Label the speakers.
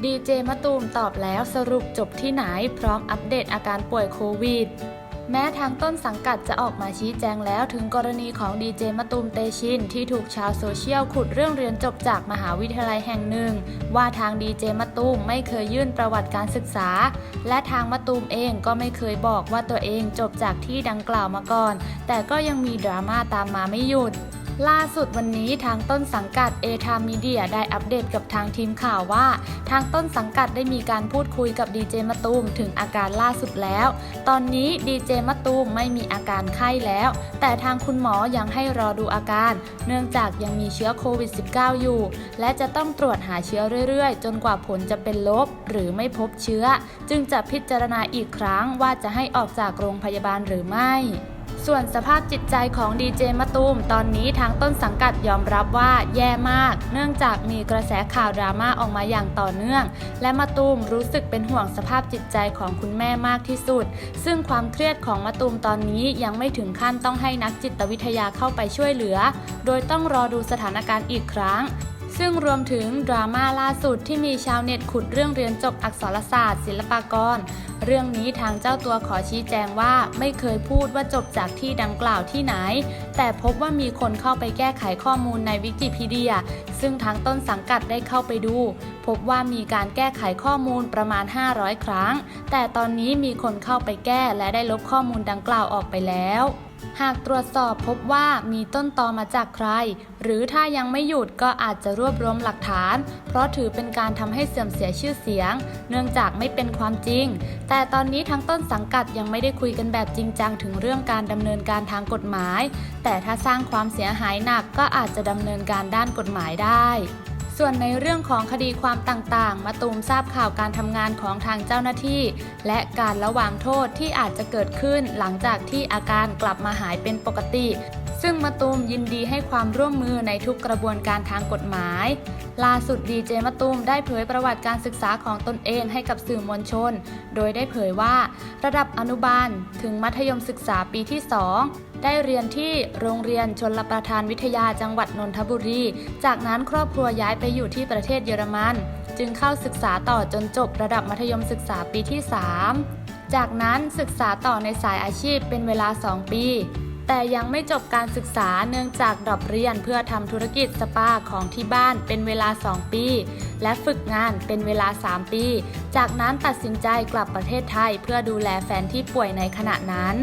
Speaker 1: ดีเจมะตูมตอบแล้วสรุปจบที่ไหนพร้อมอัปเดตอาการป่วยโควิด แม้ทางต้นสังกัดจะออกมาชี้แจงแล้วถึงกรณีของดีเจมะตูมเตชิน ที่ถูกชาวโซเชียลขุดเรื่องเรียนจบจากมหาวิทยาลัยแห่งหนึ่ง ว่าทางดีเจมะตูมไม่เคยยื่นประวัติการศึกษา และทางมะตูมเองก็ไม่เคยบอกว่าตัวเองจบจากที่ดังกล่าวมาก่อน แต่ก็ยังมีดราม่าตามมาไม่หยุด ล่าสุดวันนี้ทางต้นสังกัดเอทามีเดียได้อัปเดตกับทางทีมข่าวว่า ทางต้นสังกัดได้มีการพูดคุยกับดีเจมะตูมถึงอาการล่าสุดแล้ว ตอนนี้ดีเจมะตูมไม่มีอาการไข้แล้ว แต่ทางคุณหมอยังให้รอดูอาการ เนื่องจากยังมีเชื้อโควิด -19 อยู่ และจะต้องตรวจหาเชื้อเรื่อยๆ จนกว่าผลจะเป็นลบ หรือไม่พบเชื้อ จึงจะพิจารณาอีกครั้งว่าจะให้ออกจากโรงพยาบาลหรือไม่ ส่วนสภาพจิตใจของดีเจมะตูมตอนนี้ทางต้นสังกัดยอมรับว่าแย่มาก เนื่องจากมีกระแสข่าวดราม่าออกมาอย่างต่อเนื่อง และมะตูมรู้สึกเป็นห่วงสภาพจิตใจของคุณแม่มากที่สุด ซึ่งความเครียดของมะตูมตอนนี้ยังไม่ถึงขั้นต้องให้นักจิตวิทยาเข้าไปช่วยเหลือ โดยต้องรอดูสถานการณ์อีกครั้ง ซึ่งรวมถึงดราม่าล่าสุดที่มีชาวเน็ตขุดเรื่องเรียนจบอักษรศาสตร์ ศิลปากร เรื่องนี้ทางเจ้าตัวขอชี้แจงว่าไม่เคยพูดว่าจบจากที่ดังกล่าวที่ไหน แต่พบว่ามีคนเข้าไปแก้ไขข้อมูลในวิกิพีเดีย ซึ่งทางต้นสังกัดได้เข้าไปดู พบว่ามีการแก้ไขข้อมูลประมาณ 500 ครั้ง แต่ตอนนี้มีคนเข้าไปแก้และได้ลบข้อมูลดังกล่าวออกไปแล้ว หากตรวจสอบพบว่ามีต้นตอมาจากใคร หรือถ้ายังไม่หยุดก็อาจจะรวบรวมหลักฐาน เพราะถือเป็นการทำให้เสื่อมเสียชื่อเสียง เนื่องจากไม่เป็นความจริง แต่ตอนนี้ทั้งต้นสังกัดยังไม่ได้คุยกันแบบจริงจังถึงเรื่องการดำเนินการทางกฎหมาย แต่ถ้าสร้างความเสียหายหนักก็อาจจะดำเนินการด้านกฎหมายได้ ส่วนในเรื่องของคดีความต่างๆ มาตูมทราบข่าวการทำงานของทางเจ้าหน้าที่ และการระวางโทษที่อาจจะเกิดขึ้นหลังจากที่อาการกลับมาหายเป็นปกติ ซึ่งมาตูมยินดีให้ความร่วมมือในทุกกระบวนการทางกฎหมาย ล่าสุดดีเจมะตูมได้เผยประวัติการศึกษาของตนเองให้กับสื่อมวลชน โดยได้เผยว่า ระดับอนุบาลถึงมัธยมศึกษาปีที่ 2 ได้เรียนที่โรงเรียนชนลประทานวิทยาจังหวัดนนทบุรี จากนั้นครอบครัวย้ายไปอยู่ที่ประเทศเยอรมัน จึงเข้าศึกษาต่อจนจบระดับมัธยมศึกษาปีที่ 3 จากนั้นศึกษาต่อในสายอาชีพเป็นเวลา 2 ปี แต่ยังไม่จบการศึกษาเนื่องจากดรอปเรียนเพื่อทำธุรกิจสปาของที่บ้านเป็นเวลา 2 ปี และฝึกงานเป็นเวลา 3 ปี จากนั้นตัดสินใจกลับประเทศไทยเพื่อดูแลแฟนที่ป่วยในขณะนั้น